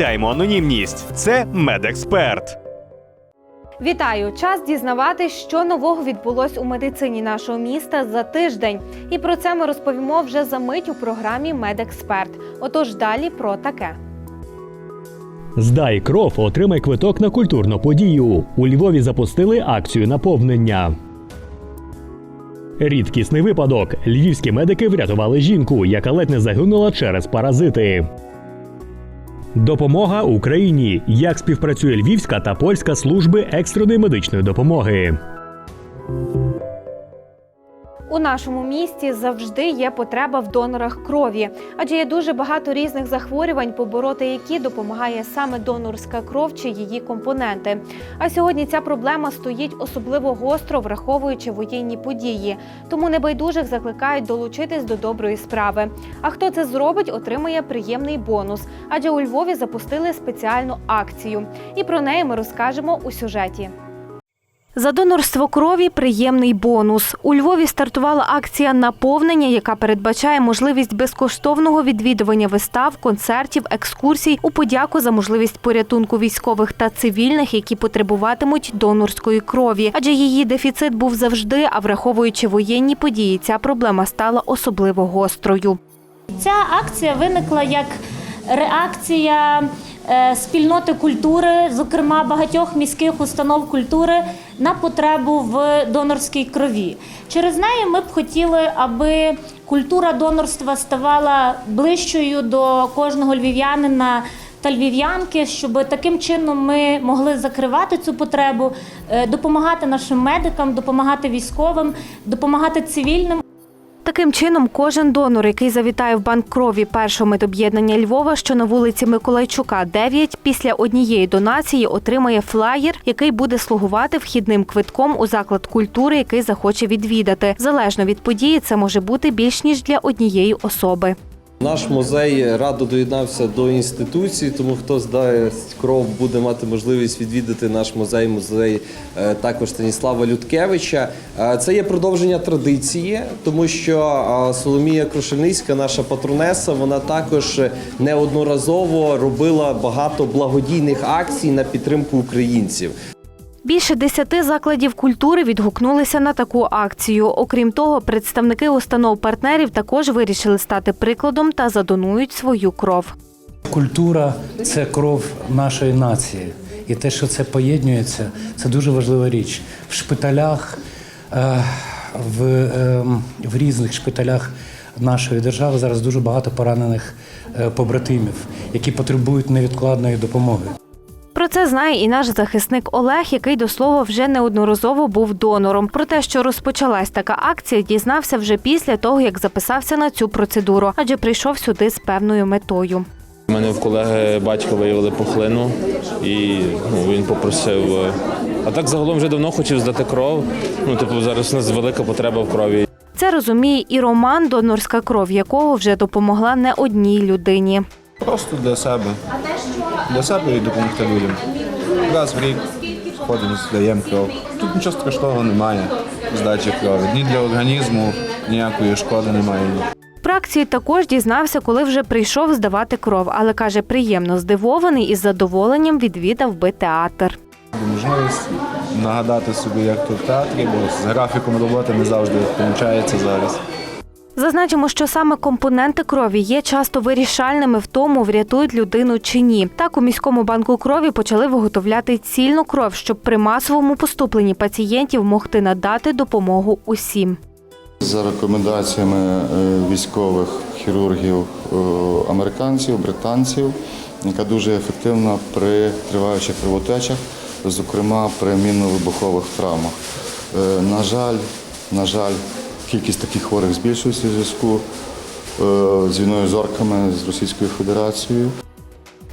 анонімність. Це медексперт. Вітаю! Час дізнаватись, що нового відбулось у медицині нашого міста за тиждень. І про це ми розповімо вже за мить у програмі Медексперт. Отож, далі про таке. Здай кров, отримай квиток на культурну подію. У Львові запустили акцію наповнення. Рідкісний випадок. Львівські медики врятували жінку, яка ледь не загинула через паразити. Допомога Україні. Як співпрацює Львівська та польська служби екстреної медичної допомоги. У нашому місті завжди є потреба в донорах крові, адже є дуже багато різних захворювань, побороти які допомагає саме донорська кров чи її компоненти. А сьогодні ця проблема стоїть особливо гостро, враховуючи воєнні події. Тому небайдужих закликають долучитись до доброї справи. А хто це зробить, отримає приємний бонус, адже у Львові запустили спеціальну акцію. І про неї ми розкажемо у сюжеті. За донорство крові приємний бонус. У Львові стартувала акція наповнення, яка передбачає можливість безкоштовного відвідування вистав, концертів, екскурсій у подяку за можливість порятунку військових та цивільних, які потребуватимуть донорської крові. Адже її дефіцит був завжди. А враховуючи воєнні події, ця проблема стала особливо гострою. Ця акція виникла як реакція спільноти культури, зокрема багатьох міських установ культури, на потребу в донорській крові. Через неї ми б хотіли, аби культура донорства ставала ближчою до кожного львів'янина. Та львів'янки, щоб таким чином ми могли закривати цю потребу, е, допомагати нашим медикам, допомагати військовим, допомагати цивільним. Таким чином, кожен донор, який завітає в банк крові першого медоб'єднання Львова, що на вулиці Миколайчука, 9, після однієї донації отримає флаєр, який буде слугувати вхідним квитком у заклад культури, який захоче відвідати. Залежно від події, це може бути більш ніж для однієї особи. Наш музей радо доєднався до інституції, тому хто здає кров, буде мати можливість відвідати наш музей, музей е, також Станіслава Людкевича. Е, Це є продовження традиції, тому що е, Соломія Крушельницька, наша патронеса, вона також неодноразово робила багато благодійних акцій на підтримку українців. Більше десяти закладів культури відгукнулися на таку акцію. Окрім того, представники установ партнерів також вирішили стати прикладом та задонують свою кров. Культура це кров нашої нації. І те, що це поєднується, це дуже важлива річ. В шпиталях, е, в, ем, в різних шпиталях нашої держави зараз дуже багато поранених е, побратимів, які потребують невідкладної допомоги. Про це знає і наш захисник Олег, який до слова вже неодноразово був донором. Про те, що розпочалась така акція, дізнався вже після того, як записався на цю процедуру, адже прийшов сюди з певною метою. У мене в колеги батька виявили пухлину, і ну, він попросив. А так загалом вже давно хотів здати кров. Ну, типу, зараз у нас велика потреба в крові. Це розуміє і Роман, донорська кров якого вже допомогла не одній людині. Просто для себе. Для себе і допомогти людям. Раз в рік ходимо, здаємо кров. Тут нічого страшного немає, здачі крові. Ні для організму ніякої шкоди немає. Про акцію також дізнався, коли вже прийшов здавати кров, але каже, приємно здивований і з задоволенням відвідав би театр. Можливість нагадати собі, як тут в театрі, бо з графіком роботи не завжди виходить зараз. Зазначимо, що саме компоненти крові є часто вирішальними в тому, врятують людину чи ні. Так у міському банку крові почали виготовляти цільну кров, щоб при масовому поступленні пацієнтів могти надати допомогу усім. За рекомендаціями е, військових хірургів е, американців, британців, яка дуже ефективна при триваючих кровотечах, зокрема при мінно-вибухових травмах. Е, На жаль, на жаль, кількість таких хворих збільшується у зв'язку е, з війною з орками з Російською Федерацією.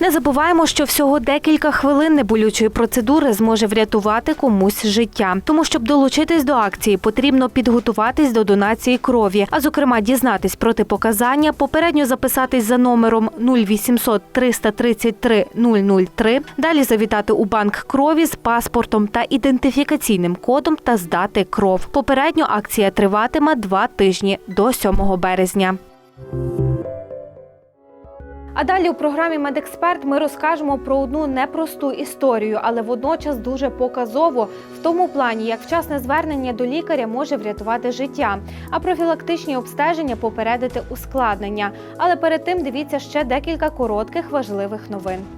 Не забуваємо, що всього декілька хвилин неболючої процедури зможе врятувати комусь життя. Тому, щоб долучитись до акції, потрібно підготуватись до донації крові, а зокрема дізнатись протипоказання, попередньо записатись за номером 0800 333 003, далі завітати у банк крові з паспортом та ідентифікаційним кодом та здати кров. Попередньо акція триватиме два тижні до 7 березня. А далі у програмі Медексперт ми розкажемо про одну непросту історію, але водночас дуже показово в тому плані, як вчасне звернення до лікаря може врятувати життя, а профілактичні обстеження попередити ускладнення. Але перед тим дивіться ще декілька коротких важливих новин.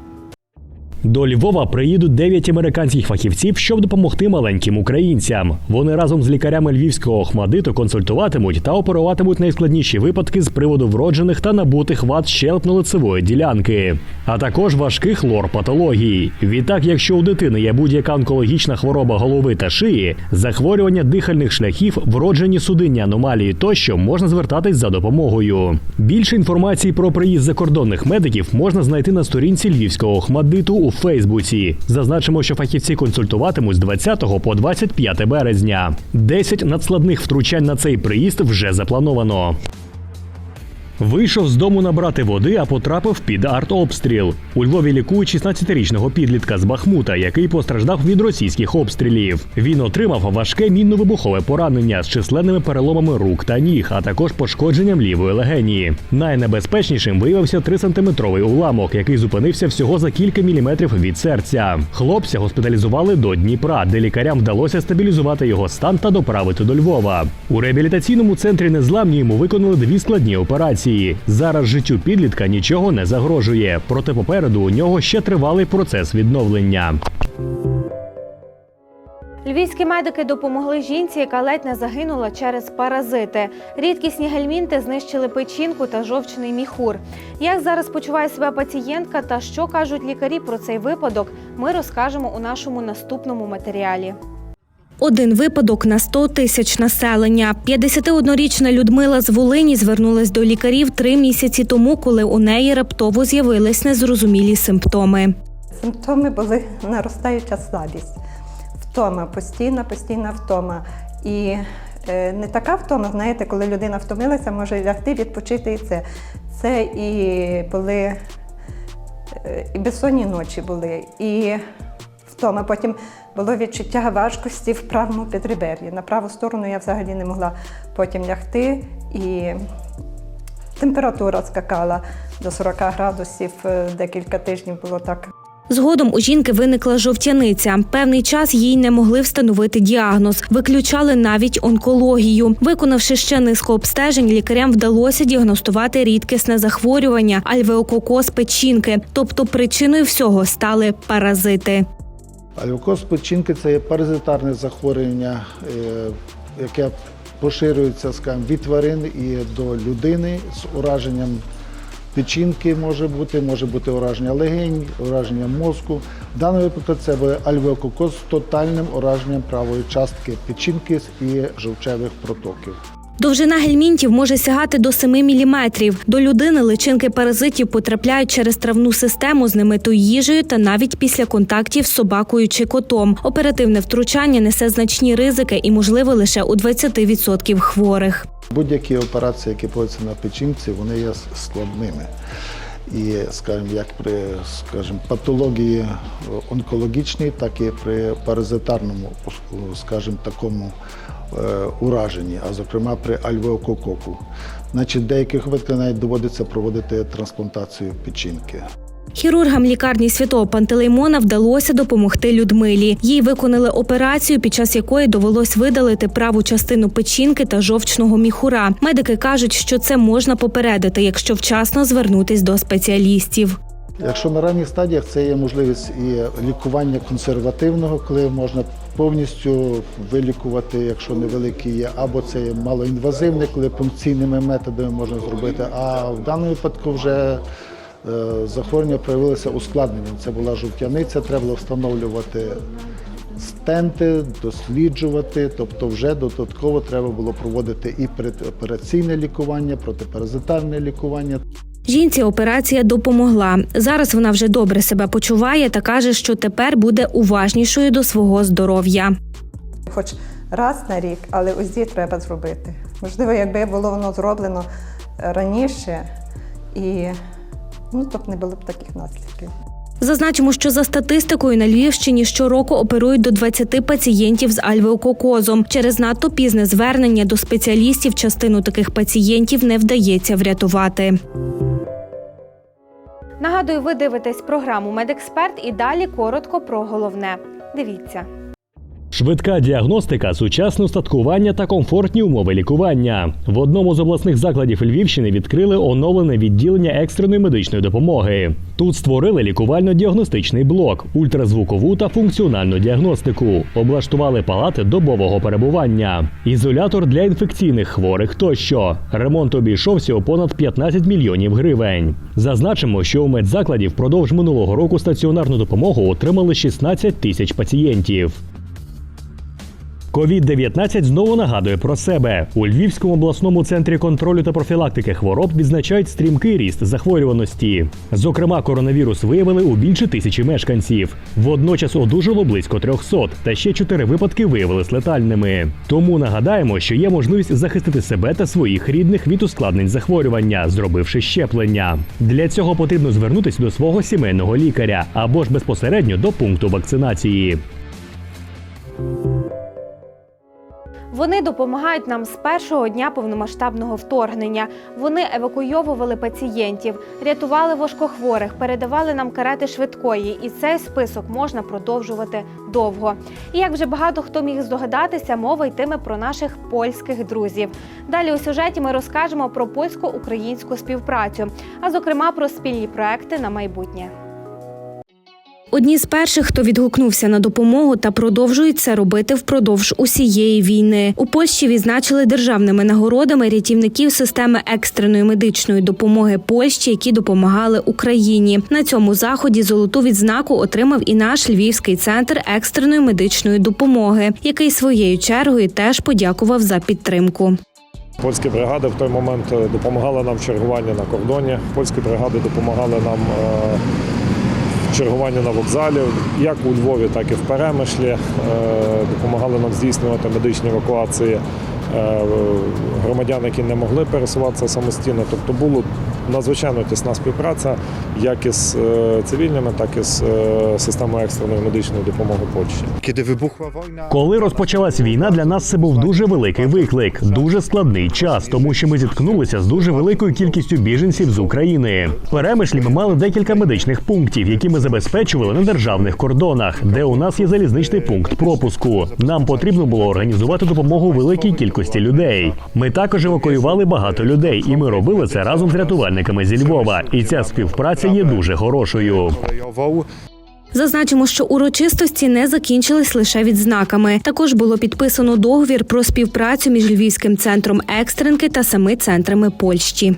До Львова приїдуть 9 американських фахівців, щоб допомогти маленьким українцям. Вони разом з лікарями львівського охмадиту консультуватимуть та оперуватимуть найскладніші випадки з приводу вроджених та набутих вад щелепно-лицевої ділянки, а також важких лор-патологій. Відтак, якщо у дитини є будь-яка онкологічна хвороба голови та шиї, захворювання дихальних шляхів, вроджені судинні аномалії тощо можна звертатись за допомогою. Більше інформації про приїзд закордонних медиків можна знайти на сторінці львівського охмадиту у Фейсбуці. Зазначимо, що фахівці консультуватимуть з 20 по 25 березня. 10 надскладних втручань на цей приїзд вже заплановано. Вийшов з дому набрати води, а потрапив під артобстріл. У Львові лікують 16-річного підлітка з Бахмута, який постраждав від російських обстрілів. Він отримав важке мінно-вибухове поранення з численними переломами рук та ніг, а також пошкодженням лівої легенії. Найнебезпечнішим виявився 3-сантиметровий уламок, який зупинився всього за кілька міліметрів від серця. Хлопця госпіталізували до Дніпра, де лікарям вдалося стабілізувати його стан та доправити до Львова. У реабілітаційному центрі незламні йому виконали дві складні операції. Зараз життю підлітка нічого не загрожує, проте попереду у нього ще тривалий процес відновлення. Львівські медики допомогли жінці, яка ледь не загинула через паразити. Рідкісні гельмінти знищили печінку та жовчний міхур. Як зараз почуває себе пацієнтка та що кажуть лікарі про цей випадок, ми розкажемо у нашому наступному матеріалі. Один випадок на 100 тисяч населення. 51-річна Людмила з Волині звернулась до лікарів три місяці тому, коли у неї раптово з'явились незрозумілі симптоми. Симптоми були наростаюча слабість, втома, постійна, постійна втома. І е, не така втома, знаєте, коли людина втомилася, може лягти, відпочити і це. Це і були е, і безсонні ночі були, і втома. Потім було відчуття важкості в правому підребер'ї. На праву сторону я взагалі не могла потім лягти. І температура скакала до 40 градусів, е, декілька тижнів було так. Згодом у жінки виникла жовтяниця. Певний час їй не могли встановити діагноз. Виключали навіть онкологію. Виконавши ще низку обстежень, лікарям вдалося діагностувати рідкісне захворювання альвеококоз печінки. Тобто причиною всього стали паразити. Альвокоз печінки це є паразитарне захворювання, е, яке поширюється скажімо, від тварин і до людини з ураженням печінки може бути, може бути ураження легень, ураження мозку. В даному випадку це альвеококоз з тотальним ураженням правої частки печінки і жовчевих протоків. Довжина гельмінтів може сягати до 7 міліметрів. До людини личинки паразитів потрапляють через травну систему з немитою їжею та навіть після контактів з собакою чи котом. Оперативне втручання несе значні ризики і можливо лише у 20% хворих. Будь-які операції, які проводяться на печінці, вони є складними. І, скажімо, як при скажімо, патології онкологічній, так і при паразитарному, скажімо, такому е, ураженні, а зокрема при альвеокококу. Значить, деяких випадках навіть доводиться проводити трансплантацію печінки. Хірургам лікарні святого Пантелеймона вдалося допомогти Людмилі. Їй виконали операцію, під час якої довелось видалити праву частину печінки та жовчного міхура. Медики кажуть, що це можна попередити, якщо вчасно звернутись до спеціалістів. Якщо на ранніх стадіях це є можливість і лікування консервативного, коли можна повністю вилікувати, якщо невеликий є, або це є малоінвазивне, коли пункційними методами можна зробити. А в даному випадку вже е, захворювання проявилося ускладненням. Це була жовтяниця, треба було встановлювати стенти, досліджувати, тобто вже додатково треба було проводити і передопераційне лікування, протипаразитарне лікування. Жінці операція допомогла. Зараз вона вже добре себе почуває та каже, що тепер буде уважнішою до свого здоров'я. Хоч раз на рік, але УЗІ треба зробити. Можливо, якби було воно зроблено раніше, і ну, то б не було б таких наслідків. Зазначимо, що за статистикою на Львівщині щороку оперують до 20 пацієнтів з альвеококозом. Через надто пізне звернення до спеціалістів частину таких пацієнтів не вдається врятувати. Нагадую, ви дивитесь програму Медексперт і далі коротко про головне. Дивіться. Швидка діагностика, сучасне устаткування та комфортні умови лікування. В одному з обласних закладів Львівщини відкрили оновлене відділення екстреної медичної допомоги. Тут створили лікувально-діагностичний блок, ультразвукову та функціональну діагностику, облаштували палати добового перебування, ізолятор для інфекційних хворих тощо. Ремонт обійшовся у понад 15 мільйонів гривень. Зазначимо, що у медзакладі впродовж минулого року стаціонарну допомогу отримали 16 тисяч пацієнтів. Ковід-19 знову нагадує про себе. У Львівському обласному центрі контролю та профілактики хвороб відзначають стрімкий ріст захворюваності. Зокрема, коронавірус виявили у більше тисячі мешканців. Водночас одужало близько 300, та ще чотири випадки виявились летальними. Тому нагадаємо, що є можливість захистити себе та своїх рідних від ускладнень захворювання, зробивши щеплення. Для цього потрібно звернутися до свого сімейного лікаря або ж безпосередньо до пункту вакцинації. Вони допомагають нам з першого дня повномасштабного вторгнення. Вони евакуйовували пацієнтів, рятували важкохворих, передавали нам карети швидкої, і цей список можна продовжувати довго. І як вже багато хто міг здогадатися, мова йтиме про наших польських друзів. Далі у сюжеті ми розкажемо про польсько-українську співпрацю, а зокрема про спільні проекти на майбутнє. Одні з перших, хто відгукнувся на допомогу та продовжують це робити впродовж усієї війни. У Польщі відзначили державними нагородами рятівників системи екстреної медичної допомоги Польщі, які допомагали Україні. На цьому заході золоту відзнаку отримав і наш львівський центр екстреної медичної допомоги, який своєю чергою теж подякував за підтримку. Польські бригади в той момент е, допомагали нам в чергуванні на кордоні. Польські бригади допомагали нам в чергуванні на вокзалі, як у Львові, так і в Перемишлі. Е, Допомагали нам здійснювати медичні евакуації е, громадян, які не могли пересуватися самостійно. Тобто була надзвичайно тісна співпраця як із е, цивільними, так і з е, системою екстреної медичної допомоги Польщі. Коли розпочалась війна, для нас це був дуже великий виклик, дуже складний час, тому що ми зіткнулися з дуже великою кількістю біженців з України. В Перемишлі ми мали декілька медичних пунктів, які ми забезпечували на державних кордонах, де у нас є залізничний пункт пропуску. Нам потрібно було організувати допомогу великій кількості людей. Ми також евакуювали багато людей, і ми робили це разом з рятувальниками зі Львова. І ця співпраця є дуже хорошою. Зазначимо, що урочистості не закінчились лише відзнаками. Також було підписано договір про співпрацю між Львівським центром екстренки та семи центрами Польщі.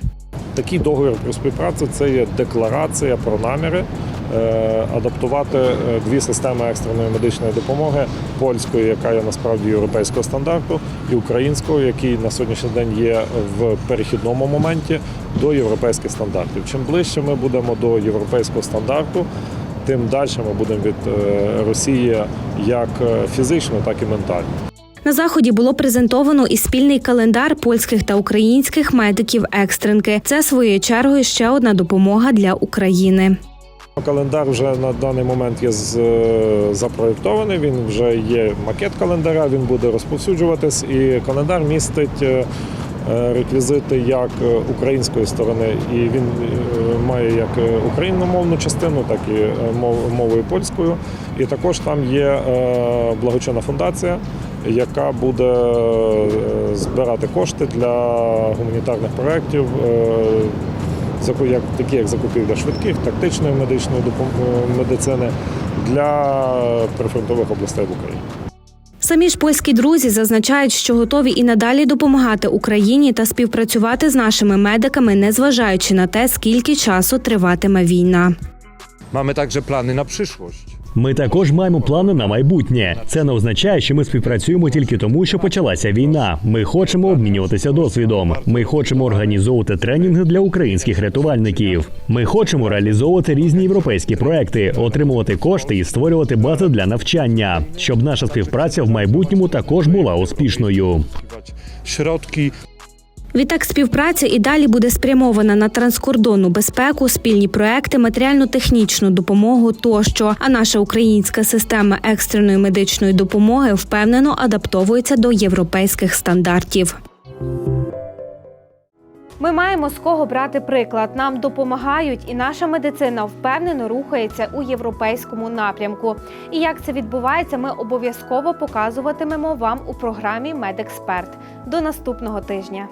Такий договір про співпрацю це є декларація про наміри е, адаптувати е, дві системи екстреної медичної допомоги польської, яка є насправді європейського стандарту, і української, який на сьогоднішній день є в перехідному моменті до європейських стандартів. Чим ближче ми будемо до європейського стандарту, тим далі ми будемо від е, Росії як фізично, так і ментально. На заході було презентовано і спільний календар польських та українських медиків екстренки. Це своєю чергою ще одна допомога для України. Календар вже на даний момент є е, запроєктований. Він вже є макет календаря, він буде розповсюджуватись, і календар містить е, е, реквізити як української сторони, і він має як україномовну частину, так і мовою польською. І також там є е, благочинна фундація, яка буде е, збирати кошти для гуманітарних проєктів. е, такі як закупівля швидких, тактичної медичної медицини для прифронтових областей в Україні. Самі ж польські друзі зазначають, що готові і надалі допомагати Україні та співпрацювати з нашими медиками, незважаючи на те, скільки часу триватиме війна. Mamy także plany na przyszłość. Ми також маємо плани на майбутнє. Це не означає, що ми співпрацюємо тільки тому, що почалася війна. Ми хочемо обмінюватися досвідом. Ми хочемо організовувати тренінги для українських рятувальників. Ми хочемо реалізовувати різні європейські проекти, отримувати кошти і створювати бази для навчання, щоб наша співпраця в майбутньому також була успішною. Відтак співпраця і далі буде спрямована на транскордонну безпеку, спільні проекти, матеріально-технічну допомогу тощо. А наша українська система екстреної медичної допомоги впевнено адаптовується до європейських стандартів. Ми маємо з кого брати приклад. Нам допомагають, і наша медицина впевнено рухається у європейському напрямку. І як це відбувається, ми обов'язково показуватимемо вам у програмі Медексперт. До наступного тижня.